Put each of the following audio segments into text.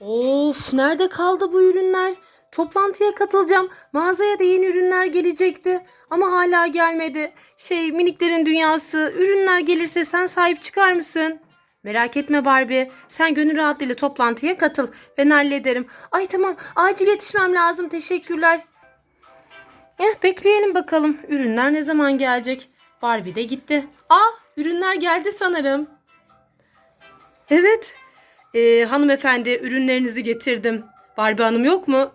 Of nerede kaldı bu ürünler? Toplantıya katılacağım. Mağazaya da yeni ürünler gelecekti. Ama hala gelmedi. Şey miniklerin dünyası. Ürünler gelirse sen sahip çıkar mısın? Merak etme Barbie. Sen gönül rahatlığıyla toplantıya katıl. Ben hallederim. Ay tamam acil yetişmem lazım. Teşekkürler. Eh bekleyelim bakalım. Ürünler ne zaman gelecek? Barbie de gitti. Aa ürünler geldi sanırım. Evet. Ee, hanımefendi ürünlerinizi getirdim. Barbie Hanım yok mu?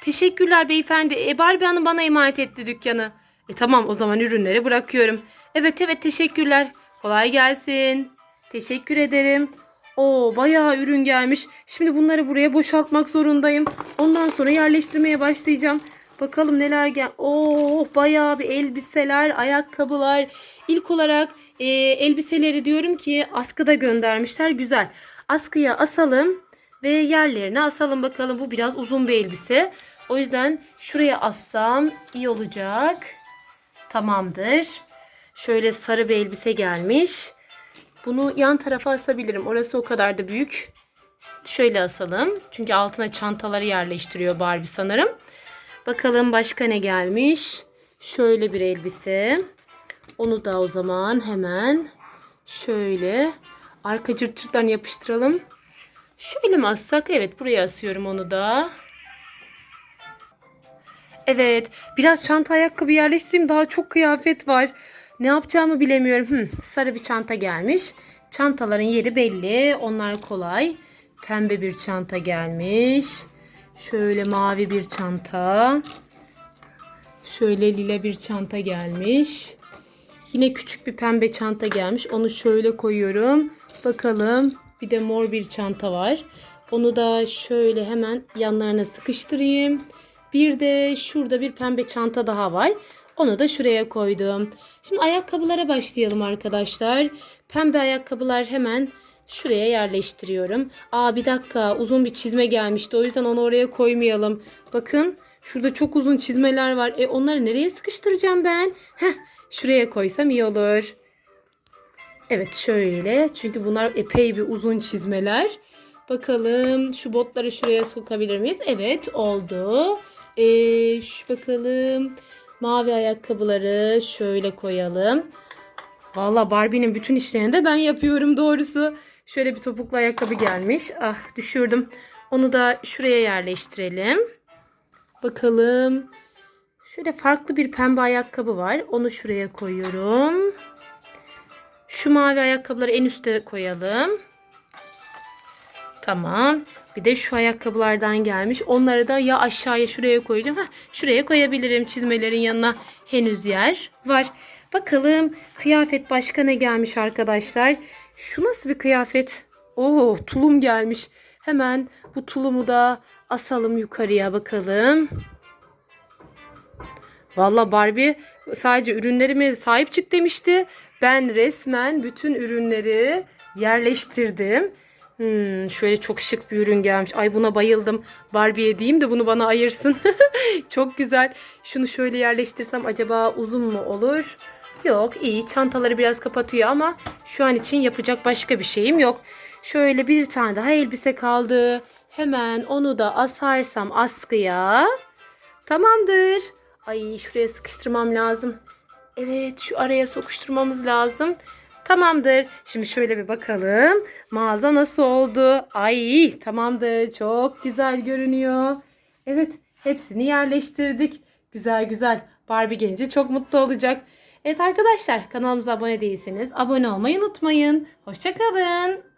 Teşekkürler beyefendi. E, Barbie Hanım bana emanet etti dükkanı. E tamam o zaman ürünleri bırakıyorum. Evet evet teşekkürler. Kolay gelsin. Teşekkür ederim. Oo bayağı ürün gelmiş. Şimdi bunları buraya boşaltmak zorundayım. Ondan sonra yerleştirmeye başlayacağım. Bakalım neler gel. Oo bayağı bir elbiseler, ayakkabılar. İlk olarak e, elbiseleri diyorum ki askıda göndermişler. Güzel. Askıya asalım ve yerlerine asalım bakalım. Bu biraz uzun bir elbise. O yüzden şuraya assam iyi olacak. Tamamdır. Şöyle sarı bir elbise gelmiş. Bunu yan tarafa asabilirim. Orası o kadar da büyük. Şöyle asalım. Çünkü altına çantaları yerleştiriyor Barbie sanırım. Bakalım başka ne gelmiş. Şöyle bir elbise. Onu da o zaman hemen şöyle arka cırt cırtlarını yapıştıralım. Şöyle mi assak? Evet buraya asıyorum onu da. Evet biraz çanta ayakkabı yerleştireyim. Daha çok kıyafet var. Ne yapacağımı bilemiyorum. Hı, sarı bir çanta gelmiş. Çantaların yeri belli. Onlar kolay. Pembe bir çanta gelmiş. Şöyle mavi bir çanta. Şöyle lila bir çanta gelmiş. Yine küçük bir pembe çanta gelmiş. Onu şöyle koyuyorum. Bakalım. Bir de mor bir çanta var. Onu da şöyle hemen yanlarına sıkıştırayım. Bir de şurada bir pembe çanta daha var. Onu da şuraya koydum. Şimdi ayakkabılara başlayalım arkadaşlar. Pembe ayakkabılar hemen şuraya yerleştiriyorum. Aa bir dakika uzun bir çizme gelmişti. O yüzden onu oraya koymayalım. Bakın şurada çok uzun çizmeler var. E onları nereye sıkıştıracağım ben? Heh şuraya koysam iyi olur. Evet şöyle. Çünkü bunlar epey bir uzun çizmeler. Bakalım şu botları şuraya sokabilir miyiz? Evet oldu. Ee, şu bakalım. Mavi ayakkabıları şöyle koyalım. Valla Barbie'nin bütün işlerini de ben yapıyorum doğrusu. Şöyle bir topuklu ayakkabı gelmiş. Ah düşürdüm. Onu da şuraya yerleştirelim. Bakalım. Şöyle farklı bir pembe ayakkabı var. Onu şuraya koyuyorum. Şu mavi ayakkabıları en üste koyalım. Tamam. Bir de şu ayakkabılardan gelmiş. Onları da ya aşağıya şuraya koyacağım. Heh, şuraya koyabilirim. Çizmelerin yanına henüz yer var. Bakalım kıyafet başka ne gelmiş arkadaşlar. Şu nasıl bir kıyafet? Oo tulum gelmiş. Hemen bu tulumu da asalım yukarıya bakalım. Valla Barbie sadece ürünlerime sahip çık demişti. Ben resmen bütün ürünleri yerleştirdim. Hmm, şöyle çok şık bir ürün gelmiş. Ay buna bayıldım. Barbie'ye diyeyim de bunu bana ayırsın. çok güzel. Şunu şöyle yerleştirsem acaba uzun mu olur? Yok iyi. Çantaları biraz kapatıyor ama şu an için yapacak başka bir şeyim yok. Şöyle bir tane daha elbise kaldı. Hemen onu da asarsam askıya. Tamamdır. Ay şuraya sıkıştırmam lazım. Evet şu araya sokuşturmamız lazım. Tamamdır. Şimdi şöyle bir bakalım. Mağaza nasıl oldu? Ay tamamdır. Çok güzel görünüyor. Evet hepsini yerleştirdik. Güzel güzel. Barbie gelince çok mutlu olacak. Evet arkadaşlar kanalımıza abone değilseniz abone olmayı unutmayın. Hoşçakalın.